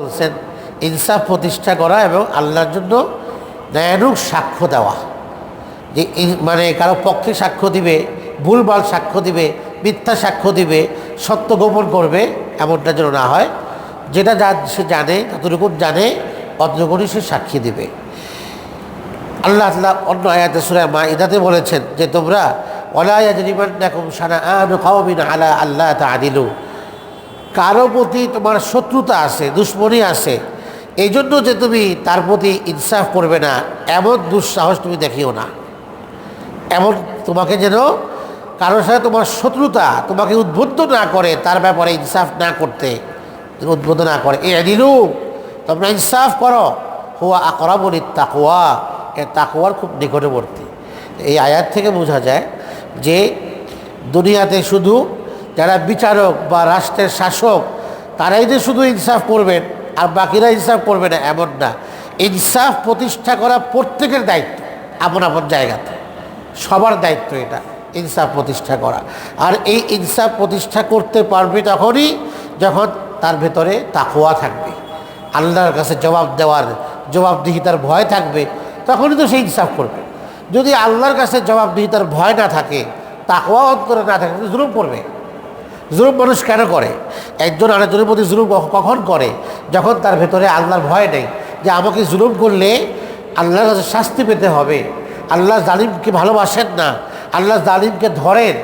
বলছেন, ইনসাফ প্রতিষ্ঠা করা এবং আল্লাহর জন্য ন্যায়ানুক সাক্ষ্য দেওয়া। যে মানে কারও পক্ষে সাক্ষ্য দিবে, ভুলভাল সাক্ষ্য দিবে, মিথ্যা সাক্ষ্য দিবে, সত্য গোপন করবে, এমনটা যেন না হয়, যেটা যা সে জানে ততটুকু জানে, অতটুকুনি সে সাক্ষী দিবে। আল্লাহ আল্লাহ অন্য আয়াতে সুরা মা ইদাতে বলেছেন যে, তোমরা ওলায়াজরিমান্নাকুম সানা আন কওমিন আলা আল্লাহ তাআদিলু কারও প্রতি তোমার শত্রুতা আছে, দুশ্মনী আছে এই জন্য যে তুমি তার প্রতি ইনসাফ করবে না, এমন দুঃসাহস তুমি দেখিও না। এমন তোমাকে যেন কারোর সাথে তোমার শত্রুতা তোমাকে উদ্বুদ্ধ না করে, তার ব্যাপারে ইনসাফ না করতে, উদ্বুদ্ধ না করে। এ দিলু তোমরা ইনসাফ করো। হুয়া আকরাবুল তাকুয়া এ তাকুয়ার খুব নিকটবর্তী। এই আয়াত থেকে বোঝা যায় যে দুনিয়াতে শুধু যারা বিচারক বা রাষ্ট্রের শাসক, তারাই যে শুধু ইনসাফ করবেন আর বাকিরা ইনসাফ করবে না, এমন না। ইনসাফ প্রতিষ্ঠা করা প্রত্যেকের দায়িত্ব আপন আপন জায়গাতে। সবার দায়িত্ব এটা, ইনসাফ প্রতিষ্ঠা করা। আর এই ইনসাফ প্রতিষ্ঠা করতে পারবে তখনই যখন তার ভেতরে তাকোয়া থাকবে। আল্লাহর কাছে জবাব দেওয়ার, জবাবদিহিতার ভয় থাকবে, তখনই তো সে ইনসাফ করবে। যদি আল্লাহর কাছে জবাবদিহিতার ভয় না থাকে তাকোয়া অন্তরে না থাকে জুলুম করবে। জুলুম মানুষ কেন করে? একজন আরেকজনের প্রতি জুলুম কখন করে? যখন তার ভেতরে আল্লাহর ভয় নেই যে আমাকে জুলুম করলে আল্লাহর কাছে শাস্তি পেতে হবে। আল্লাহ জালিমকে ভালোবাসেন না, আল্লাহ জালিমকে ধরেন।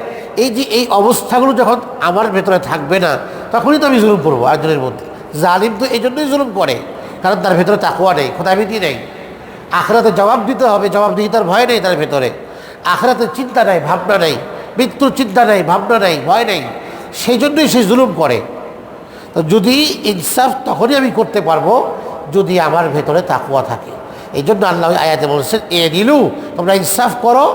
এই যে এই অবস্থাগুলো যখন আমার ভেতরে থাকবে না, তখনই তো আমি জুলুম করব একজনের মধ্যে। জালিম তো এই জন্যই জুলুম করে, কারণ তার ভেতরে তাকুয়া নেই খোদাবিতি নেই। আখরাতে জবাব দিতে হবে জবাবদিহিতার ভয় নেই তার ভেতরে। আখরাতে চিন্তা নেই, ভাবনা নেই। মৃত্যুর চিন্তা নেই, ভাবনা নেই, ভয় নেই। সেই জন্যই সে জুলুম করে। তো যদি ইনসাফ তখনই আমি করতে পারব, যদি আমার ভেতরে তাকুয়া থাকে। এই জন্য আল্লাহ আয়াতে বলছেন, এ দিলু তোমরা ইনসাফ করো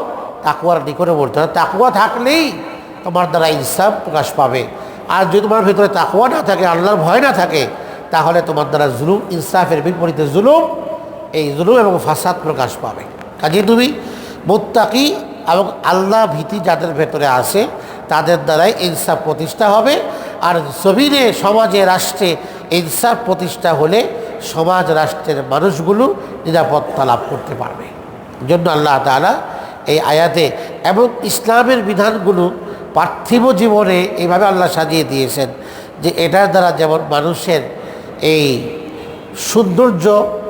তাকুয়ার নিকটে বলতে হবে তাকুয়া থাকলেই তোমার দ্বারা ইনসাফ প্রকাশ পাবে। আর যদি তোমার ভেতরে তাকুয়া না থাকে, আল্লাহর ভয় না থাকে, তাহলে তোমার দ্বারা জুলুম, ইনসাফের বিপরীতে জুলুম, এই জুলুম এবং ফাসাদ প্রকাশ পাবে। কাজে তুমি মোত্তাকি এবং আল্লাহ ভীতি যাদের ভেতরে আসে তাদের দ্বারাই ইনসাফ প্রতিষ্ঠা হবে। আর জমিনে, সমাজে, রাষ্ট্রে ইনসাফ প্রতিষ্ঠা হলে সমাজ, রাষ্ট্রের মানুষগুলো নিরাপত্তা লাভ করতে পারবে। জন্য আল্লাহ তাআলা এই আয়াতে এবং ইসলামের বিধানগুলো পার্থিব জীবনে এইভাবে আল্লাহ সাজিয়ে দিয়েছেন যে এটার দ্বারা যেমন মানুষের এই সৌন্দর্য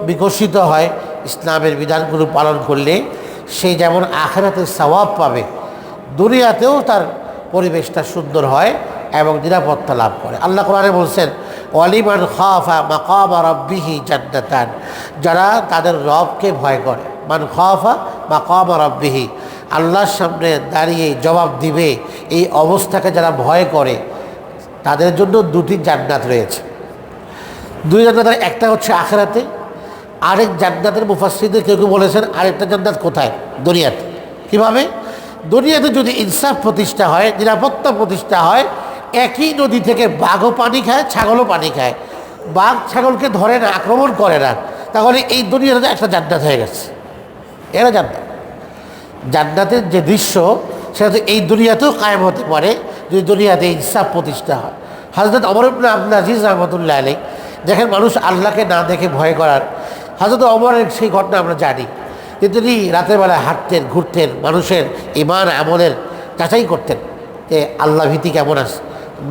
বিকশিত হয় ইসলামের বিধানগুলো পালন করলে, সে যেমন আখেরাতে সওয়াব পাবে, দুনিয়াতেও তার পরিবেশটা সুন্দর হয় এবং নিরাপত্তা লাভ করে। আল্লাহ কোরআনে বলছেন অলিমান খাফা মাকামা রব্বিহি জান্নাতান যারা তাদের রবকে ভয় করে। মান খাফা মাকামা রব্বিহি, আল্লাহর সামনে দাঁড়িয়ে জবাব দিবে এই অবস্থাকে যারা ভয় করে, তাদের জন্য দুটি জান্নাত রয়েছে। দুই জান্নাতের একটা হচ্ছে আখেরাতে, আরেক জান্নাতের মুফাসিদের কেউ কেউ বলেছেন, আরেকটা জান্নাত কোথায়? দুনিয়াতে। কীভাবে? দুনিয়াতে যদি ইনসাফ প্রতিষ্ঠা হয়, নিরাপত্তা প্রতিষ্ঠা হয়, একই নদী থেকে বাঘও পানি খায়, ছাগলও পানি খায়। বাঘ ছাগলকে ধরে না, আক্রমণ করে না। তাহলে এই দুনিয়াতে একটা জান্নাত হয়ে গেছে। এরা জান্নাত। জান্নাতের যে দৃশ্য, সেটা তো এই দুনিয়াতেও কায়েম হতে পারে, যদি দুনিয়াতে ইনসাফ প্রতিষ্ঠা হয়। হজরত অমর ইবনে রহমতুল্লাহ আলী দেখেন মানুষ আল্লাহকে না দেখে ভয় করার। হজরত অমরের সেই ঘটনা আমরা জানি। যে তিনি রাতের বেলায় হাঁটতেন, ঘুরতেন, মানুষের ইমান আমলের যাচাই করতেন, যে আল্লাহ ভীতি কেমন আছে?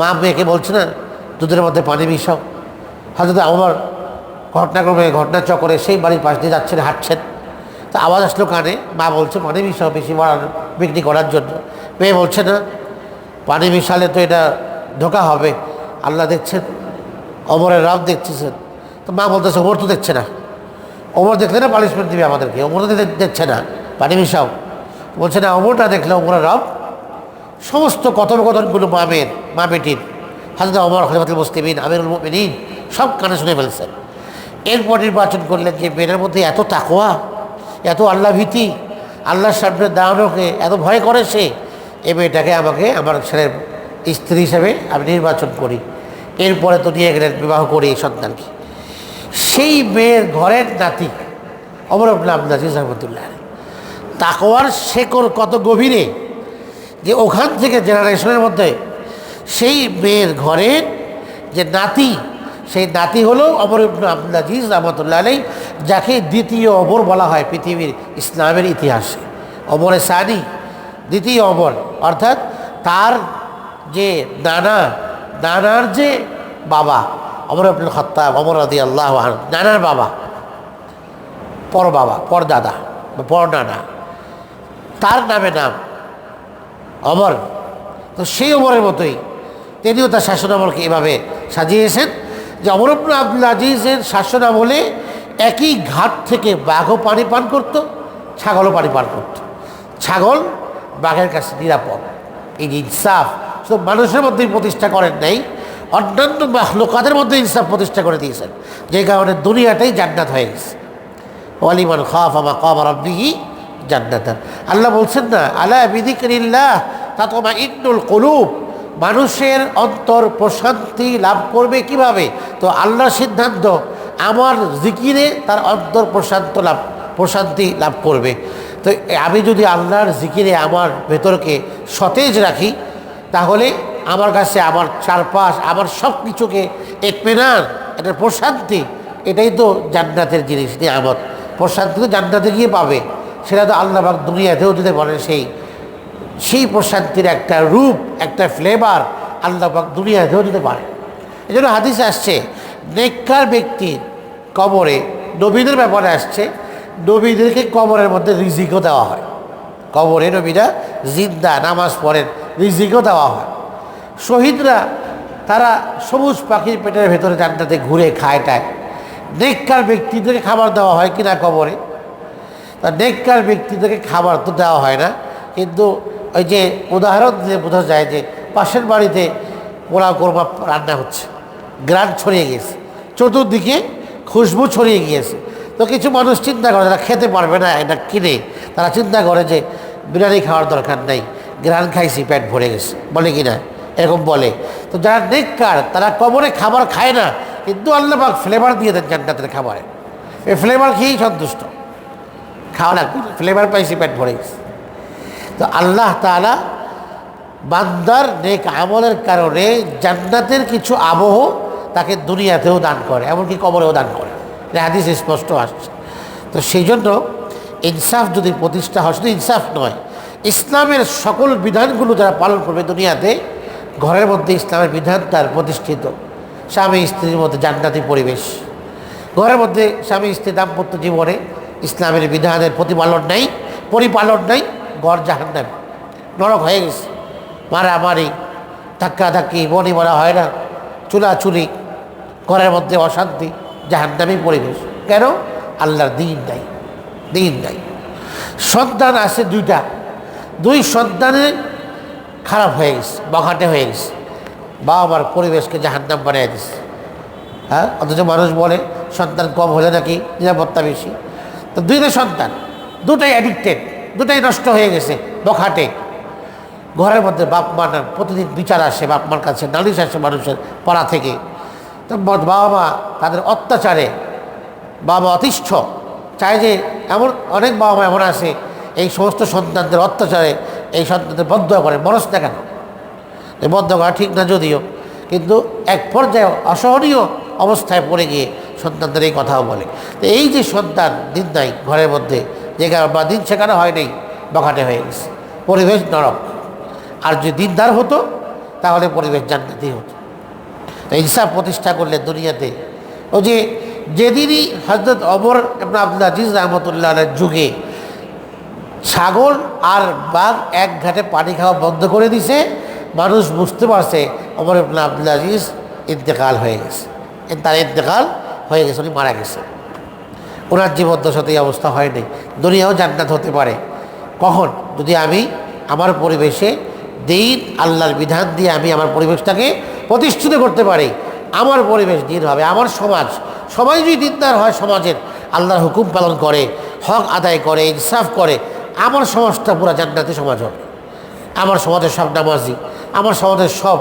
মা মেয়েকে বলছে না, দুধের মধ্যে পানি মিশাও। হয়তো অমর ঘটনাক্রমে ঘটনাচক্রে সেই বাড়ির পাশ দিয়ে যাচ্ছেন, হাঁটছেন। তা আওয়াজ আসলো কানে, মা বলছে, পানি মিশাও বেশি বাড়ানো, বিক্রি করার জন্য। মেয়ে বলছে, না, পানি মিশালে তো এটা ধোকা হবে। আল্লাহ দেখছেন অমরের রব দেখতেছেন। তো মা বলতেছে, ওমর তো দেখছে না। ওমর দেখলে না পানিশমেন্ট দিবে আমাদেরকে? ওমর দেখছে না। পানি মিশাও। বলছে, না অমরটা দেখলে ওমরের রব সমস্ত কথোপকথনগুলো মা মেয়ের মা বেটির হাজরত অমর খলিফাতুল মুসলিমিন, আমিরুল মুমিনিন সব কানে শুনে ফেলছেন এরপর নির্বাচন করলেন যে মেয়ের মধ্যে এত তাকোয়া এত আল্লাহ ভীতি, আল্লাহর সামনে দাঁড়ানোকে এত ভয় করে সে, এ মেয়েটাকে আমাকে, আমার ছেলের স্ত্রী হিসেবে আমি নির্বাচন করি। এরপরে তো নিয়ে গেলেন বিবাহ করি এই সন্তানকে। সেই মেয়ের ঘরের নাতি অমর আব্দুল্লাহ আব্দুল আজিজ রহমতুল্লাহ তাকওয়ার শেকড় কত গভীরে যে ওখান থেকে জেনারেশনের মধ্যে সেই মেয়ের ঘরের যে নাতি, সেই নাতি হলো অমর ইবনু আব্দুল রহমতুল্লাহ আলাই যাকে দ্বিতীয় অমর বলা হয় পৃথিবীর ইসলামের ইতিহাসে। অমরে সানি, দ্বিতীয় অমর। অর্থাৎ তার যে নানা, নানার যে বাবা অমর আব্দুল খত্তাব, অমর আদি আল্লাহ নানার বাবা, পর বাবা, পর দাদা পর নানা। তার নামে নাম অমর। তো সেই অমরের মতোই তিনিও তার শাসনামলকে এভাবে সাজিয়েছেন যে অমর আব্দুল আব্দুল আজিজের শাসনামলে একই ঘাট থেকে বাঘও পানি পান করত, ছাগলও পানি পান করত। ছাগল বাঘের কাছে নিরাপদ। এই ইনসাফ, শুধু মানুষের মধ্যেই প্রতিষ্ঠা করেন নাই অন্যান্য লোকাদের মধ্যে ইনসাফ প্রতিষ্ঠা করে দিয়েছেন। যে কারণে দুনিয়াটাই জান্নাত হয়ে গেছে। ওয়ালিমান খাফ আমা কামা রব্বিহি জান্নাতান। আল্লাহ বলছেন না, আলা বিদিকরিল্লাহ তাতমা ইন্নুল কলুব। মানুষের অন্তর প্রশান্তি লাভ করবে কীভাবে? তো আল্লাহর সিদ্ধান্ত, আমার জিকিরে তার অন্তর প্রশান্ত লাভ, প্রশান্তি লাভ করবে। তো আমি যদি আল্লাহর জিকিরে আমার ভেতরকে সতেজ রাখি, তাহলে আমার কাছে, আমার চারপাশ, আমার সব কিছুকে এতমেনান একটা প্রশান্তি। এটাই তো জান্নাতের জিনিস নিয়ে নিয়ামত। প্রশান্তি তো জান্নাতে গিয়ে পাবে। সেটা তো আল্লাহ পাক দুনিয়াতেও দিতে পারেন সেই সেই প্রশান্তির একটা রূপ, একটা ফ্লেভার আল্লাহ পাক দুনিয়াতেও দিতে পারে। এই জন্য হাদিস আসছে, নেককার ব্যক্তির কবরে নবীদের ব্যাপারে আসছে, নবীদেরকে কবরের মধ্যে রিজিকও দেওয়া হয়। কবরে নবীরা জিন্দা, নামাজ পড়েন, রিজিকও দেওয়া হয়। শহীদরা তারা সবুজ পাখির পেটের ভেতরে জান্নাতে ঘুরে খায় টায় নেককার ব্যক্তিদেরকে খাবার দেওয়া হয় কিনা কবরে? তা নেককার ব্যক্তিদেরকে খাবার তো দেওয়া হয় না, কিন্তু ওই যে উদাহরণ দিয়ে বোঝা যায় যে পাশের বাড়িতে পোলাও কোরমা রান্না হচ্ছে, গ্রান ছড়িয়ে গিয়েছে, চতুর্দিকে খুশবু ছড়িয়ে গিয়েছে। তো কিছু মানুষ চিন্তা করে তারা খেতে পারবে না, এটা কিনে। তারা চিন্তা করে যে বিরিয়ানি খাওয়ার দরকার নেই, গ্রান খাইছি, পেট ভরে গেছে, বলে কি না? এরকম বলে। তো যারা নেককার তারা কবরে খাবার খায় না, কিন্তু আল্লাহ পাক ফ্লেভার দিয়ে দেন জান্নাতের খাবারে। এই ফ্লেভার খেয়েই সন্তুষ্ট। খাওয়া না ফ্লেভার পাইছি, পেট ভরে তো আল্লাহ তালা বান্দার নেক আমলের কারণে জান্নাতের কিছু আবহ তাকে দুনিয়াতেও দান করে, এমনকি কবরেও দান করে। হাদিস স্পষ্ট আসছে। তো সেই জন্য ইনসাফ যদি প্রতিষ্ঠা হয়, শুধু ইনসাফ নয়, ইসলামের সকল বিধানগুলো যারা পালন করবে দুনিয়াতে ঘরের মধ্যে ইসলামের বিধান তার প্রতিষ্ঠিত। স্বামী স্ত্রীর মধ্যে জান্নাতি পরিবেশ। ঘরের মধ্যে স্বামী স্ত্রী দাম্পত্য জীবনে ইসলামের বিধানের প্রতিপালন নেই, পরিপালন নেই, ঘর জাহান নেই নরক হয়ে গেছে। মারামারি ধাক্কা ধাক্কি বনি মারা হয় না, চুলাচুলি, ঘরের মধ্যে অশান্তি, জাহান্নামী পরিবেশ। কেন? আল্লাহর দিন নাই দিন নাই। সন্তান আছে দুইটা। দুই সন্তানে খারাপ হয়ে গেছে, বখাটে হয়ে গেছে। বাবা মার পরিবেশকে জাহান্নাম বানিয়ে দিচ্ছে হ্যাঁ? অথচ মানুষ বলে, সন্তান কম হলে নাকি নিরাপত্তা বেশি। তো দুইটা সন্তান, দুটাই অ্যাডিক্টেড দুটাই নষ্ট হয়ে গেছে, বখাটে। ঘরের মধ্যে বাপ মার প্রতিদিন বিচার আসে, বাপ মার কাছে নালিশ আসে মানুষের পাড়া থেকে। তো বাবা মা তাদের অত্যাচারে, বাবা অতিষ্ঠ। চায় যে এমন, অনেক বাবা মা এমন আছে, এই সমস্ত সন্তানদের অত্যাচারে এই সন্তানদের বদ্ধ করে মনস দেখানো এই বদ্ধ করা ঠিক না যদিও, কিন্তু এক পর্যায়ে অসহনীয় অবস্থায় পড়ে গিয়ে সন্তানদের এই কথাও বলে। তো এই যে সন্তান দিন নাই ঘরের মধ্যে, যে বা দিন শেখানো হয় নাই, বখাটে হয়ে গেছে। পরিবেশ নরক। আর যদি দিনদার হতো, তাহলে পরিবেশ জান্নাতি হতো। তো ইনসাফ প্রতিষ্ঠা করলে দুনিয়াতে ও যে যেদিনই হজরত অমর এবং আব্দুল আজিজ রহমতুল্লাহ যুগে ছাগল আর বাঘ এক ঘাটে পানি খাওয়া বন্ধ করে দিছে। মানুষ বুঝতে পারছে অমর ইবনা আব্দুল আজিজ ইন্তেকাল হয়ে গেছে। তার ইন্তেকাল হয়ে গেছে, উনি মারা গেছে। ওনার জীবদ্দশাতে এই অবস্থা হয়নি দুনিয়াও জান্নাত হতে পারে। কখন? যদি আমি আমার পরিবেশে দিন আল্লাহর বিধান দিয়ে আমি আমার পরিবেশটাকে প্রতিষ্ঠিত করতে পারি, আমার পরিবেশ দিন হবে, আমার সমাজ সবাই যদি দিনদার হয় সমাজের, আল্লাহর হুকুম পালন করে, হক আদায় করে, ইনসাফ করে আমার সমাজটা পুরো জান্নাতি সমাজ হবে। আমার সমাজের সব নামাজি, আমার সমাজের সব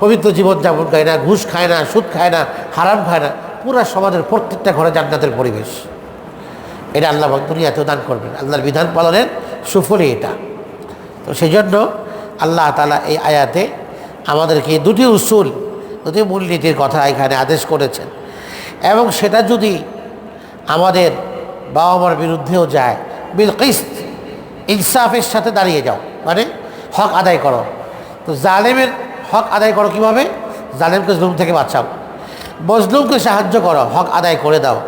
পবিত্র জীবনযাপন খায় না, ঘুষ খায় না, সুদ খায় না, হারাম খায় না, পুরা সমাজের প্রত্যেকটা ঘরে জান্নাতের পরিবেশ। এটা আল্লাহ দুনিয়াতেও দান করবেন। আল্লাহর বিধান পালনের সুফলই এটা। তো সেই জন্য আল্লাহ তালা এই আয়াতে আমাদেরকে দুটি উসুল, দুটি মূলনীতির কথা এখানে আদেশ করেছেন। এবং সেটা যদি আমাদের বাবা মার বিরুদ্ধেও যায়, বিল ইনসাফের সাথে দাঁড়িয়ে যাও। মানে হক আদায় করো। তো জালেমের হক আদায় করো কীভাবে? জালেমকে জুলুম থেকে বাঁচাও। মজলুমকে সাহায্য করো, হক আদায় করে দাও।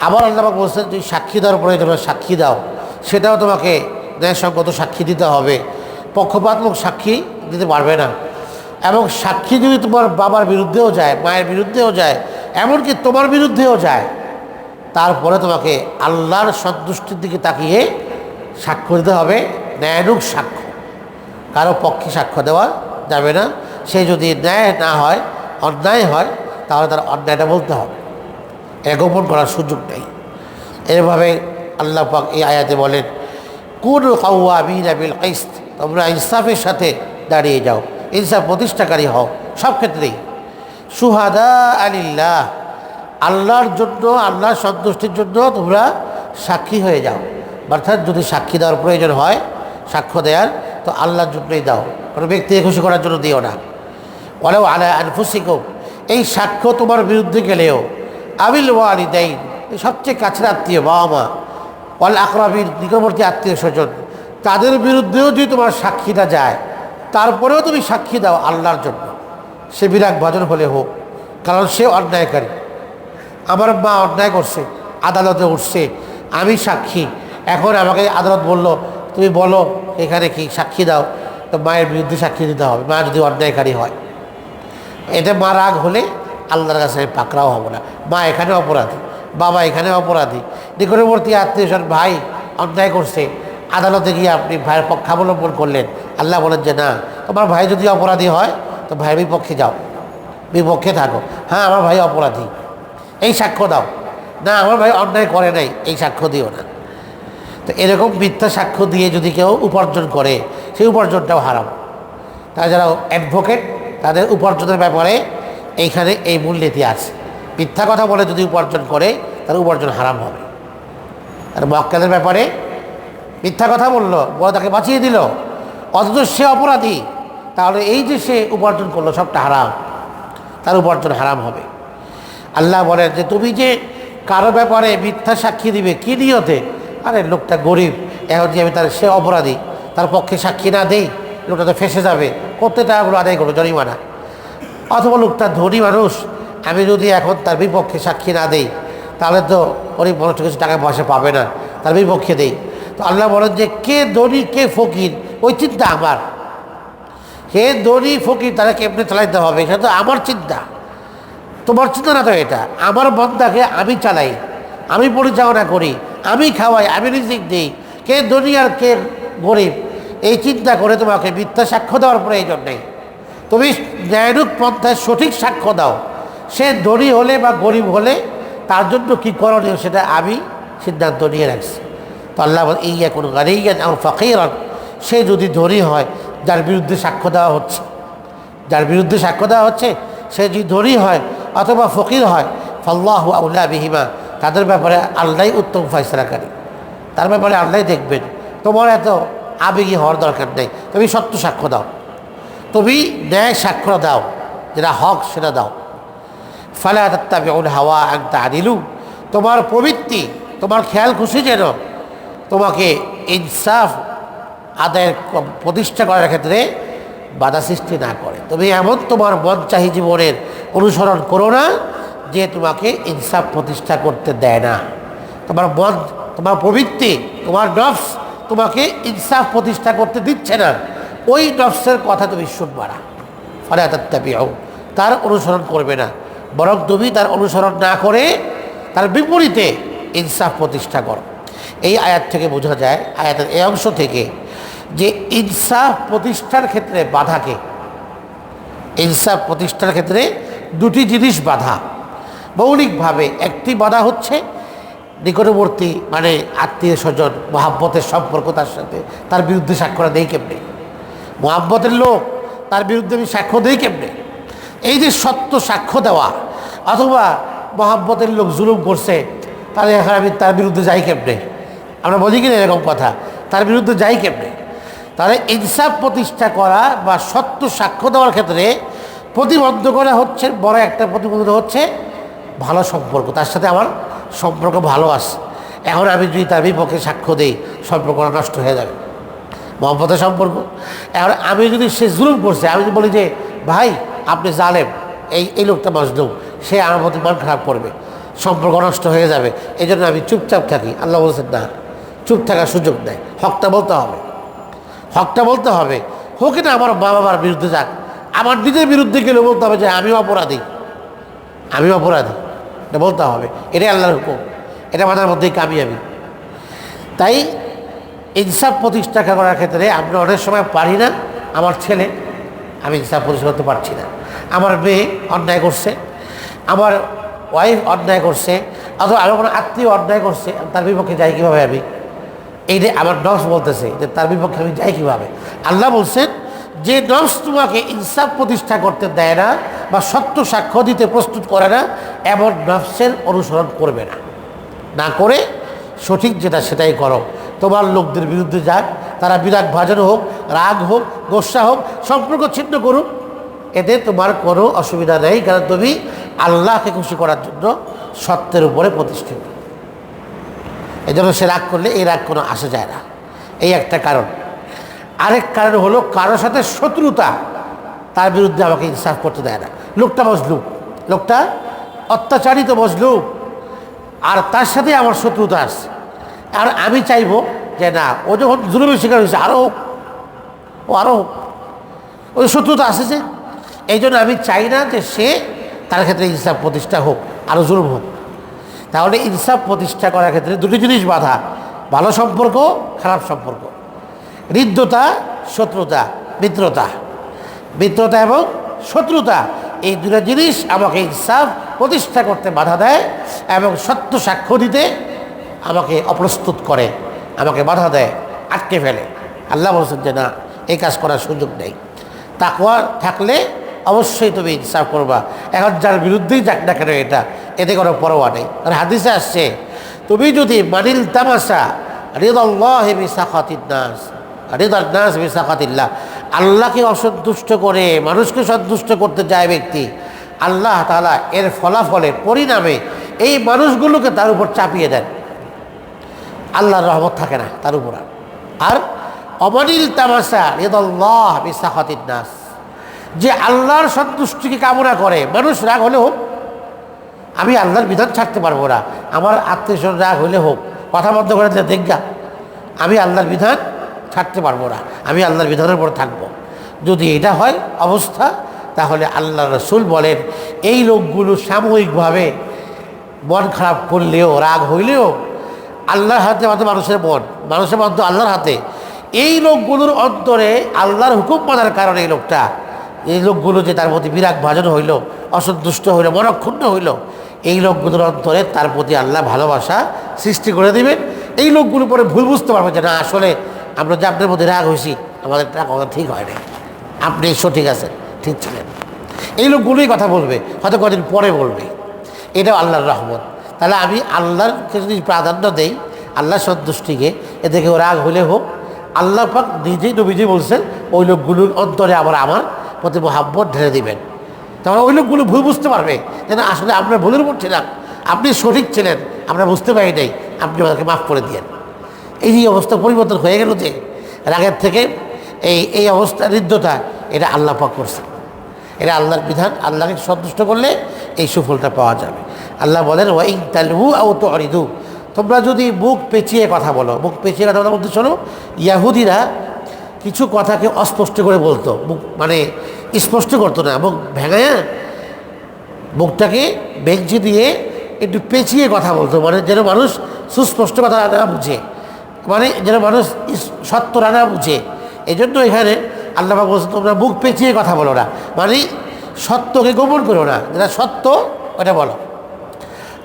আবার আল্লাহ বলছেন তুই সাক্ষী দেওয়ার পরে তোমরা সাক্ষী দাও। সেটাও তোমাকে ন্যায়সঙ্গত সাক্ষী দিতে হবে। পক্ষপাতমূলক সাক্ষী দিতে পারবে না। এবং সাক্ষী যদি তোমার বাবার বিরুদ্ধেও যায়, মায়ের বিরুদ্ধেও যায়, এমনকি তোমার বিরুদ্ধেও যায়, তারপরে তোমাকে আল্লাহর সন্তুষ্টির দিকে তাকিয়ে সাক্ষ্য দিতে হবে ন্যায়ানুক সাক্ষ্য। কারও পক্ষে সাক্ষ্য দেওয়া যাবে না। সে যদি ন্যায় না হয়, অন্যায় হয়, তাহলে তার অন্যায়টা বলতে হবে। এটা গোপন করার সুযোগ নেই। এভাবে আল্লাহ পাক এই আয়াতে বলেন, কোন কাউয়া বিন বিল কিস্ত তোমরা ইনসাফের সাথে দাঁড়িয়ে যাও। ইনসাফ প্রতিষ্ঠাকারী হও, সব ক্ষেত্রেই। সুহাদা আলিল্লাহ আল্লাহর জন্য, আল্লাহর সন্তুষ্টির জন্য তোমরা সাক্ষী হয়ে যাও। অর্থাৎ যদি সাক্ষী দেওয়ার প্রয়োজন হয়, সাক্ষ্য দেওয়ার তো আল্লাহর জন্যই দাও। কোনো ব্যক্তিকে খুশি করার জন্য দিও না। বলেও আলা আনফুসিকুম, এই সাক্ষ্য তোমার বিরুদ্ধে গেলেও, আবিল ওয়ালিদাইন, এই সবচেয়ে কাছের আত্মীয় বাবা মা অল আকরাবির নিকটবর্তী আত্মীয় স্বজন, তাদের বিরুদ্ধেও যদি তোমার সাক্ষীটা যায়, তারপরেও তুমি সাক্ষী দাও আল্লাহর জন্য। সে বিরাগ ভজন হলে হোক, কারণ সে অন্যায়কারী। আমার মা অন্যায় করছে, আদালতে উঠছে, আমি সাক্ষী এখন আমাকে আদালত বলল, তুমি বলো, এখানে কি সাক্ষী দাও? তো মায়ের বিরুদ্ধে সাক্ষী দিতে হবে, মা যদি অন্যায়কারী হয়। এতে মা রাগ হলে আল্লাহর কাছে আমি পাকড়াও হব না। মা এখানে অপরাধী, বাবা এখানে অপরাধী। নিকটবর্তী আত্মীয় ভাই অন্যায় করছে, আদালতে গিয়ে আপনি ভাইয়ের পক্ষাবলম্বন করলেন। আল্লাহ বলেন যে, না, তোমার ভাই যদি অপরাধী হয়, তো ভাইয়ের বিপক্ষে যাও, বিপক্ষে থাকো। হ্যাঁ আমার ভাই অপরাধী, এই সাক্ষ্য দাও। না, আমার ভাই অন্যায় করে নাই, এই সাক্ষ্য দিও না। তো এরকম মিথ্যা সাক্ষ্য দিয়ে যদি কেউ উপার্জন করে, সেই উপার্জনটাও হারাম। তারা যারা অ্যাডভোকেট তাদের উপার্জনের ব্যাপারে এইখানে এই মূলনীতি আছে। মিথ্যা কথা বলে যদি উপার্জন করে, তার উপার্জন হারাম হবে। আর মক্কেলের ব্যাপারে মিথ্যা কথা বলল, বড় তাকে বাঁচিয়ে দিল। অথচ সে অপরাধী, তাহলে এই যে সে উপার্জন করল, সবটা হারাম। তার উপার্জন হারাম হবে। আল্লাহ বলেন যে, তুমি যে কারও ব্যাপারে মিথ্যা সাক্ষী দিবে, কী নিয়তে? আরে, লোকটা গরিব। এখন যে আমি তার, সে অপরাধী। তার পক্ষে সাক্ষী না দেই, লোকটা তো ফেসে যাবে। করতে টাকাগুলো আদায় করব জরিমানা? অথবা লোকটা ধনী মানুষ, আমি যদি এখন তার বিপক্ষে সাক্ষী না দেই, তাহলে তো গরিব মানুষ কিছু টাকা পয়সা পাবে না, তার বিপক্ষে দেই। তো আল্লাহ বলেন যে, কে ধনী, কে ফকির, ওই চিন্তা আমার। কে ধনী, ফকির তারা কেমনে চালাইতে হবে? সেটা তো আমার চিন্তা। তোমার চিন্তা না তো এটা। আমার বন্ধাকে আমি চালাই। আমি পরিচালনা করি। আমি খাওয়াই, আমি রিজিক দিই। কে ধনী আর কে গরিব, এই চিন্তা করে তোমাকে মিথ্যা সাক্ষ্য দেওয়ার প্রয়োজন নেই। তুমি ন্যায়রূপ পন্থায় সঠিক সাক্ষ্য দাও। সে ধনী হলে বা গরিব হলে তার জন্য কী করণীয় সেটা আমি সিদ্ধান্ত নিয়ে রাখছি। তো আল্লাহ এই এখন গাড়িয়ান আমার ফকির সে যদি ধনী হয়, যার বিরুদ্ধে সাক্ষ্য দেওয়া হচ্ছে, যার বিরুদ্ধে সাক্ষ্য দেওয়া হচ্ছে, সে যদি ধনী হয় অথবা ফকির হয়, ফল্লাহ আউল্লাহ বিহিমা। তাদের ব্যাপারে আল্লাহ উত্তম ফয়সলাকারী। তার ব্যাপারে আল্লাহ দেখবেন, তোমার এত আবেগী হওয়ার দরকার নেই, তুমি সত্য সাক্ষ্য দাও। তুমি ন্যায় সাক্ষ্য দাও, যেটা হক সেটা দাও। ফালা তাত্তাবিউল হাওয়া আনতা আদিলু তোমার প্রবৃত্তি, তোমার খেয়াল খুশি যেন তোমাকে ইনসাফ আদায়ের প্রতিষ্ঠা করার ক্ষেত্রে বাধা সৃষ্টি না করে। তুমি এমন তোমার মন চাহি জীবনের অনুসরণ করো না যে তোমাকে ইনসাফ প্রতিষ্ঠা করতে দেয় না। তোমার মন তোমার প্রবৃত্তি, তোমার নফস তোমাকে ইনসাফ প্রতিষ্ঠা করতে দিচ্ছে না। ওই নফসের কথা তুমি শুনবা না। ফলে তাত্তাবিউ, তার অনুসরণ করবে না। বরং তুমি তার অনুসরণ না করে তার বিপরীতে ইনসাফ প্রতিষ্ঠা করো। এই আয়াত থেকে বোঝা যায়, আয়াতের এই অংশ থেকে যে ইনসাফ প্রতিষ্ঠার ক্ষেত্রে বাধাকে, ইনসাফ প্রতিষ্ঠার ক্ষেত্রে দুটি জিনিস বাধা। মৌলিকভাবে একটি বাধা হচ্ছে নিকটবর্তী মানে আত্মীয় স্বজন, মহাব্বতের সম্পর্ক তার সাথে, তার বিরুদ্ধে সাক্ষ্য দেই কেমনে? মহাব্বতের লোক, তার বিরুদ্ধে আমি সাক্ষ্য দেই কেমনে? এই যে সত্য সাক্ষ্য দেওয়া, অথবা মহাব্বতের লোক জুলুম করছে, তাহলে এখন আমি তার বিরুদ্ধে যাই কেমনে? আমরা বলি কিনা এরকম কথা? তার বিরুদ্ধে যাই কেমনে? তাহলে ইনসাফ প্রতিষ্ঠা করা বা সত্য সাক্ষ্য দেওয়ার ক্ষেত্রে প্রতিবন্ধকতা হচ্ছে, বড় একটা প্রতিবন্ধকতা হচ্ছে ভালো সম্পর্ক, তার সাথে আমার সম্পর্ক ভালো আছে। এখন আমি যদি তার বিপক্ষে সাক্ষ্য দিই, সম্পর্কটা নষ্ট হয়ে যাবে। মহব্বতের সম্পর্ক। এখন আমি যদি সে জুলুম করছে, আমি যদি বলি যে, ভাই, আপনি জালেম, এই এই লোকটা মজলুম সে আমার প্রতি মন খারাপ করবে, সম্পর্ক নষ্ট হয়ে যাবে। এই জন্য আমি চুপচাপ থাকি। আল্লাহ বলছেন, না, চুপ থাকার সুযোগ নেয় হকটা বলতে হবে। হকটা বলতে হবে। হোক না আমার মা বাবার বিরুদ্ধে যাক। আমার নিজের বিরুদ্ধে গেলে বলতে হবে যে, আমিও অপরাধী। আমিও অপরাধী। এটা বলতে হবে। এটাই আল্লাহর হুকুম। এটা মাথার মধ্যেই কামিয়াবি। তাই ইনসাফ প্রতিষ্ঠা করার ক্ষেত্রে আমরা অনেক সময় পারি না, আমার ছেলে, আমি ইনসাফ প্রতিষ্ঠা করতে পারছি না। আমার মেয়ে অন্যায় করছে, আমার ওয়াইফ অন্যায় করছে, অথবা আমার কোনো আত্মীয় অন্যায় করছে, তার বিপক্ষে যাই কীভাবে আমি? এই যে আমার নফস বলতেছে যে তার বিপক্ষে আমি যাই কীভাবে? আল্লাহ বলছেন, যে নফস তোমাকে ইনসাফ প্রতিষ্ঠা করতে দেয় না বা সত্য সাক্ষ্য দিতে প্রস্তুত করে না এমন নফসের অনুসরণ করবে না। না করে সঠিক যেটা সেটাই করো। তোমার লোকদের বিরুদ্ধে যাক, তারা বিরাগ ভাজন হোক, রাগ হোক, গোসা হোক, সম্পর্ক ছিন্ন করুক, এতে তোমার কোনো অসুবিধা নেই, কারণ তুমি আল্লাহকে খুশি করার জন্য সত্যের উপরে প্রতিষ্ঠিত। এই জন্য সে রাগ করলে এই রাগ কোনো আসা যায় না। এই একটা কারণ। আরেক কারণ হলো কারোর সাথে শত্রুতা, তার বিরুদ্ধে আমাকে ইনসাফ করতে দেয় না। লোকটা মজলুম। লোকটা অত্যাচারিত মজলুম। আর তার সাথে আমার শত্রুতা আছে। আর আমি চাইব যে না, ও যখন জুলুমের শিকার হয়েছে আরও হোক, ও আরও হোক। ওই শত্রুতা আছে এই জন্য আমি চাই না যে সে তার ক্ষেত্রে ইনসাফ প্রতিষ্ঠা হোক আরও জুলুম হোক। তাহলে ইনসাফ প্রতিষ্ঠা করার ক্ষেত্রে দুটি জিনিস বাধা, ভালো সম্পর্ক, খারাপ সম্পর্ক। হৃদ্যতা, শত্রুতা, মিত্রতা। মিত্রতা এবং শত্রুতা, এই দুটো জিনিস আমাকে ইনসাফ প্রতিষ্ঠা করতে বাধা দেয় এবং সত্য সাক্ষ্য দিতে আমাকে অপ্রস্তুত করে, আমাকে বাধা দেয়, আটকে ফেলে। আল্লাহ বলছেন যে না, এই কাজ করার সুযোগ নেই। তাকওয়া থাকলে অবশ্যই তুমি ইনসাফ করবা। এখন যার বিরুদ্ধেই যাক না কেন এটা, এতে কোনো পরোয়া নেই। আর হাদিসে আসছে, তুমি যদি মানিল তামাশা আল্লাহকে অসন্তুষ্ট করে, মানুষকে সন্তুষ্ট করতে যায় ব্যক্তি আল্লাহ তালা এর ফলাফলে, পরিণামে এই মানুষগুলোকে তার উপর চাপিয়ে দেন। আল্লাহর রহমত থাকে না তার উপর। আর। অমানিল তামাশা রিদল্লাহ নাস, যে আল্লাহর সন্তুষ্টিকে কামনা করে। মানুষ রাগ হলে হোক, আমি আল্লাহর বিধান ছাড়তে পারব না। আমার আত্মীয় স্বজন রাগ হলে হোক, কথা বন্ধ করে দিলে দেখগা আমি আল্লাহর বিধান ছাড়তে পারব না। আমি আল্লাহর বিধানের উপর থাকব। যদি এটা হয়, অবস্থা তাহলে আল্লাহ রসুল বলেন, এই লোকগুলো সাময়িকভাবে মন খারাপ করলেও, রাগ হইলেও আল্লাহর হাতে মাত্র মানুষের মন, মানুষের মধ্যে আল্লাহর হাতে। এই লোকগুলোর অন্তরে আল্লাহর হুকুম মানার কারণে এই লোকটা, এই লোকগুলো যে তার প্রতি বিরাগ ভাজন হইল, অসন্তুষ্ট হইল, মনক্ষুণ্ণ হইল, এই লোকগুলোর অন্তরে তার প্রতি আল্লাহ ভালোবাসা সৃষ্টি করে দিবেন। এই লোকগুলো পরে ভুল বুঝতে পারবে যে, না, আসলে আমরা যে আপনার প্রতি রাগ হয়েছি আমাদের কথা ঠিক হয় না আপনি সঠিক আছেন। ঠিক ছিলেন এই লোকগুলোই কথা বলবে, হয়তো কদিন পরে বলবে। এটাও আল্লাহর রহমত। তাহলে আমি আল্লাহকে যদি প্রাধান্য দেই, আল্লাহ সন্তুষ্টিকে এ থেকে রাগ হলে হোক, আল্লাহ পাক নিজেই নবীজি বলছেন, ওই লোকগুলোর অন্তরে আবার আমার প্রতি মহাব্বত ঢেলে দিবেন। তাহলে ওই লোকগুলো ভুল বুঝতে পারবে, যেন আসলে আপনার ভুলের উপর ছিলাম, আপনি সঠিক ছিলেন, আমরা বুঝতে পারি নাই, আপনি আমাকে মাফ করে দিয়েন। এই যে অবস্থা পরিবর্তন হয়ে গেল যে, রাগের থেকে এই এই অবস্থা, হৃদ্যতা, এটা আল্লাহ পাক করছে এটা আল্লাহর বিধান, আল্লাহকে সন্তুষ্ট করলে এই সুফলটা পাওয়া যাবে। আল্লাহ বলেন ওয়াইং তালহু আও তো অরিদু তোমরা যদি মুখ পেঁচিয়ে কথা বলো মুখ পেঁচিয়ে কথা বলার মধ্যে শোনো, ইয়াহুদিরা কিছু কথাকে অস্পষ্ট করে বলতো। মুখ মানে স্পষ্ট করতো না মুখ ভেঙায় মুখটাকে বেঞ্চি দিয়ে একটু পেঁচিয়ে কথা বলতো। মানে যেন মানুষ সুস্পষ্ট কথা না বুঝে। মানে যেন মানুষ ইস- সত্যটা না বুঝে। এই জন্য এখানে আল্লাহ বলছে তোমরা মুখ পেঁচিয়ে কথা বলো না। মানে সত্যকে গোপন করো না। যেটা সত্য, ওটা বলো।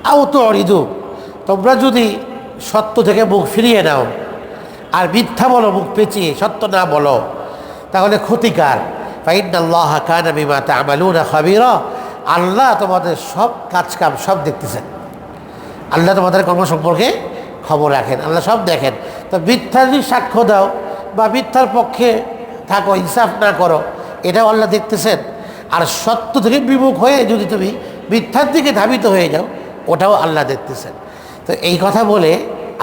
আও তো অরিদু, তোমরা যদি সত্য থেকে মুখ ফিরিয়ে নাও আর মিথ্যা বলো মুখ পেঁচিয়ে, সত্য না বলো, তাহলে ক্ষতিকার। ফাইনাল্লাহ বিমা তা'মালুনা খাবিরা। আল্লাহ তোমাদের সব কাজ কাম সব দেখতেছেন। আল্লাহ তোমাদের কর্ম সম্পর্কে খবর রাখেন। আল্লাহ সব দেখেন। তো মিথ্যা যদি সাক্ষ্য দাও বা মিথ্যার পক্ষে থাকো, ইনসাফ না করো, এটাও আল্লাহ দেখতেছেন। আর সত্য থেকে বিমুখ হয়ে যদি তুমি মিথ্যার দিকে ধাবিত হয়ে যাও, ওটাও আল্লাহ দেখতেছেন। তো এই কথা বলে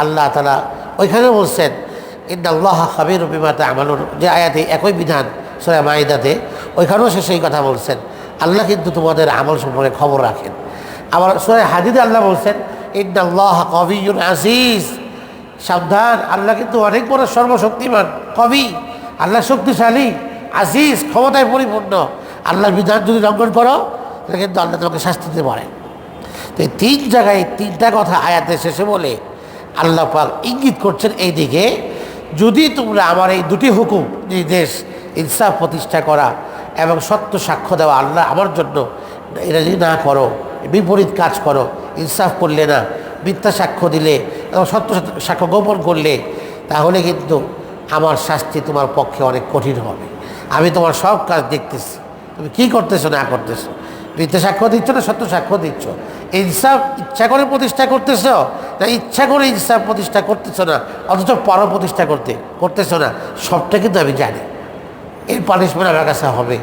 আল্লাহ তালা ওইখানে বলছেন ইন্দাল্লাহ খাবির বিমাতে আমানুর যে আয়াতে একই বিধান সোয়া মাইদাতে, ওইখানেও সে সেই কথা বলছেন, আল্লাহ কিন্তু তোমাদের আমল সম্পর্কে খবর রাখেন। আবার সোয়া হাদিদে আল্লাহ বলছেন ইন্দাল্লাহ কবিউল আজিজ সাবধান, আল্লাহ কিন্তু অনেক বড় সর্বশক্তিমান কবি। আল্লাহ শক্তিশালী, আজিজ, ক্ষমতায় পরিপূর্ণ। আল্লাহর বিধান যদি লঙ্ঘন করো, তাহলে কিন্তু আল্লাহ তোমাকে শাস্তি দিতে পারে। তো এই তিন জায়গায় তিনটা কথা আয়াতের শেষে বলে আল্লাহ পাক ইঙ্গিত করছেন এই দিকে, যদি তোমরা আমার এই দুটি হুকুম, নির্দেশ, ইনসাফ প্রতিষ্ঠা করা এবং সত্য সাক্ষ্য দেওয়া আল্লাহ আমার জন্য এটা যদি না করো, বিপরীত কাজ করো, ইনসাফ করলে না, মিথ্যা সাক্ষ্য দিলে এবং সত্য সাক্ষ্য গোপন করলে, তাহলে কিন্তু আমার শাস্তি তোমার পক্ষে অনেক কঠিন হবে। আমি তোমার সব কাজ দেখতেছি। তুমি কী করতেছো, না করতেছো? মিথ্যা সাক্ষ্য দিচ্ছ না সত্য সাক্ষ্য দিচ্ছ? ইনসাফ ইচ্ছা করে প্রতিষ্ঠা করতেছ, না ইচ্ছা করে ইনসাফ প্রতিষ্ঠা করতেছ না? অথচ পর প্রতিষ্ঠা করতে। করতেছ না। সবটা কিন্তু আমি জানি। এর পানিশমেন্ট আমার কাছে হবে।